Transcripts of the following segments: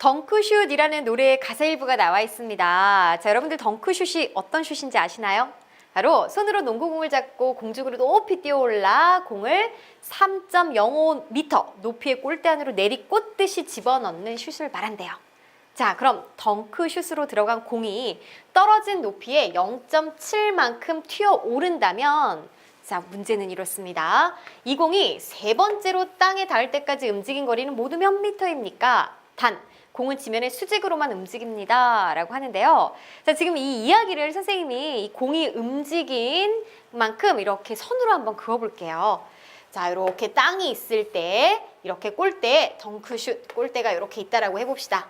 덩크슛이라는 노래의 가사 일부가 나와 있습니다. 자, 여러분들 덩크슛이 어떤 슛인지 아시나요? 바로 손으로 농구공을 잡고 공중으로 높이 뛰어올라 공을 3.05m 높이의 골대 안으로 내리꽂듯이 집어넣는 슛을 말한대요. 자, 그럼 덩크슛으로 들어간 공이 떨어진 높이에 0.7만큼 튀어 오른다면 자, 문제는 이렇습니다. 이 공이 세 번째로 땅에 닿을 때까지 움직인 거리는 모두 몇 미터입니까? 단, 공은 지면의 수직으로만 움직입니다. 라고 하는데요. 자, 지금 이 이야기를 선생님이 이 공이 움직인 만큼 이렇게 선으로 한번 그어볼게요. 자, 이렇게 땅이 있을 때 이렇게 골대에 덩크슛, 골대가 이렇게 있다라고 해봅시다.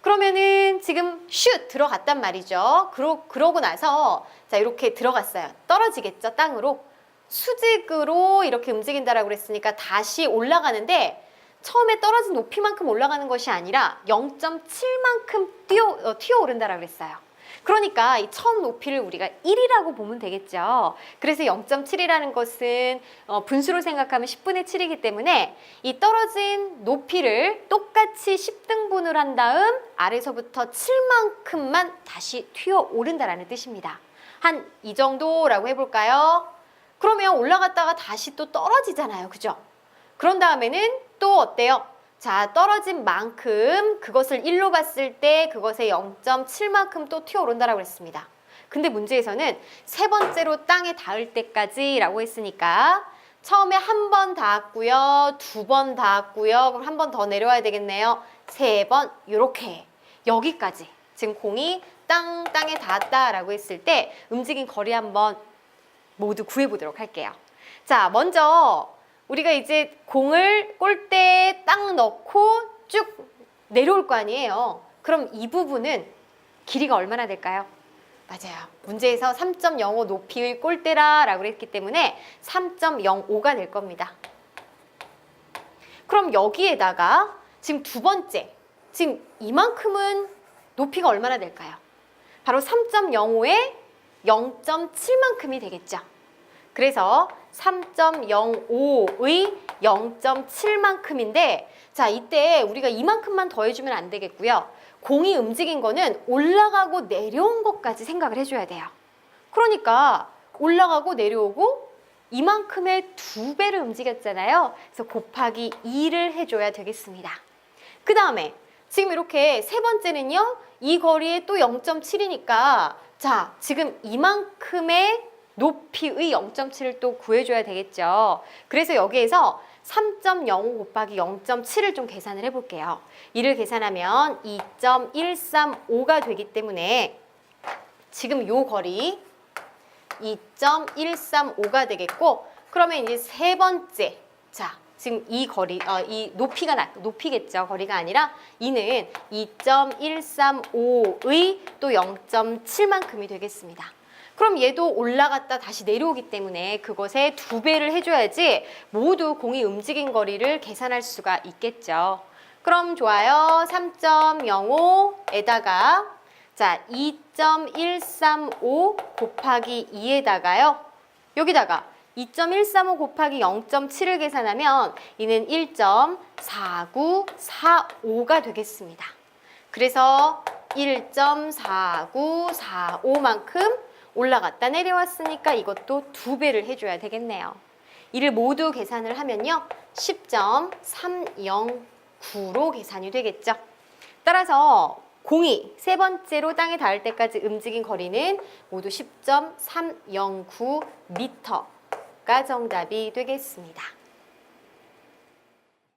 그러면은 지금 슛 들어갔단 말이죠. 그러, 그러고 나서 자, 이렇게 들어갔어요. 떨어지겠죠, 땅으로. 수직으로 이렇게 움직인다라고 그랬으니까 다시 올라가는데 처음에 떨어진 높이만큼 올라가는 것이 아니라 0.7만큼 뛰어, 어, 튀어 오른다라고 그랬어요. 그러니까 이 처음 높이를 우리가 1이라고 보면 되겠죠. 그래서 0.7이라는 것은 어, 분수로 생각하면 10분의 7이기 때문에 이 떨어진 높이를 똑같이 10등분을 한 다음 아래서부터 7만큼만 다시 튀어 오른다라는 뜻입니다. 한 이 정도라고 해볼까요? 그러면 올라갔다가 다시 또 떨어지잖아요. 그죠? 그런 다음에는 또 어때요? 자, 떨어진 만큼 그것을 1로 봤을 때 그것의 0.7만큼 또 튀어오른다라고 했습니다. 근데 문제에서는 세 번째로 땅에 닿을 때까지라고 했으니까 처음에 한 번 닿았고요. 두 번 닿았고요. 그럼 한 번 더 내려와야 되겠네요. 세 번, 요렇게. 여기까지. 지금 공이 땅, 땅에 닿았다라고 했을 때 움직인 거리 한번 모두 구해보도록 할게요. 자, 먼저 우리가 이제 공을 골대에 딱 넣고 쭉 내려올 거 아니에요. 그럼 이 부분은 길이가 얼마나 될까요? 맞아요. 문제에서 3.05 높이의 골대라라고 했기 때문에 3.05가 될 겁니다. 그럼 여기에다가 지금 두 번째, 지금 이만큼은 높이가 얼마나 될까요? 바로 3.05에 0.7만큼이 되겠죠. 그래서 3.05의 0.7만큼인데 자 이때 우리가 이만큼만 더해주면 안 되겠고요. 공이 움직인 거는 올라가고 내려온 것까지 생각을 해줘야 돼요. 그러니까 올라가고 내려오고 이만큼의 두 배를 움직였잖아요. 그래서 곱하기 2를 해줘야 되겠습니다. 그 다음에 지금 이렇게 세 번째는요. 이 거리에 또 0.7이니까 자 지금 이만큼의 높이의 0.7을 또 구해줘야 되겠죠. 그래서 여기에서 3.05 곱하기 0.7을 좀 계산을 해볼게요. 이를 계산하면 2.135가 되기 때문에 지금 요 거리 2.135가 되겠고 그러면 이제 세 번째 자 지금 이 거리 어, 이 높이가 나, 높이겠죠 거리가 아니라 이는 2.135의 또 0.7만큼이 되겠습니다. 그럼 얘도 올라갔다 다시 내려오기 때문에 그것에 두 배를 해줘야지 모두 공이 움직인 거리를 계산할 수가 있겠죠. 그럼 좋아요. 3.05에다가 자 2.135 곱하기 2에다가요. 여기다가 2.135 곱하기 0.7을 계산하면 이는 1.4945가 되겠습니다. 그래서 1.4945만큼 올라갔다 내려왔으니까 이것도 두 배를 해줘야 되겠네요. 이를 모두 계산을 하면요. 10.309로 계산이 되겠죠. 따라서 공이 세 번째로 땅에 닿을 때까지 움직인 거리는 모두 10.309m가 정답이 되겠습니다.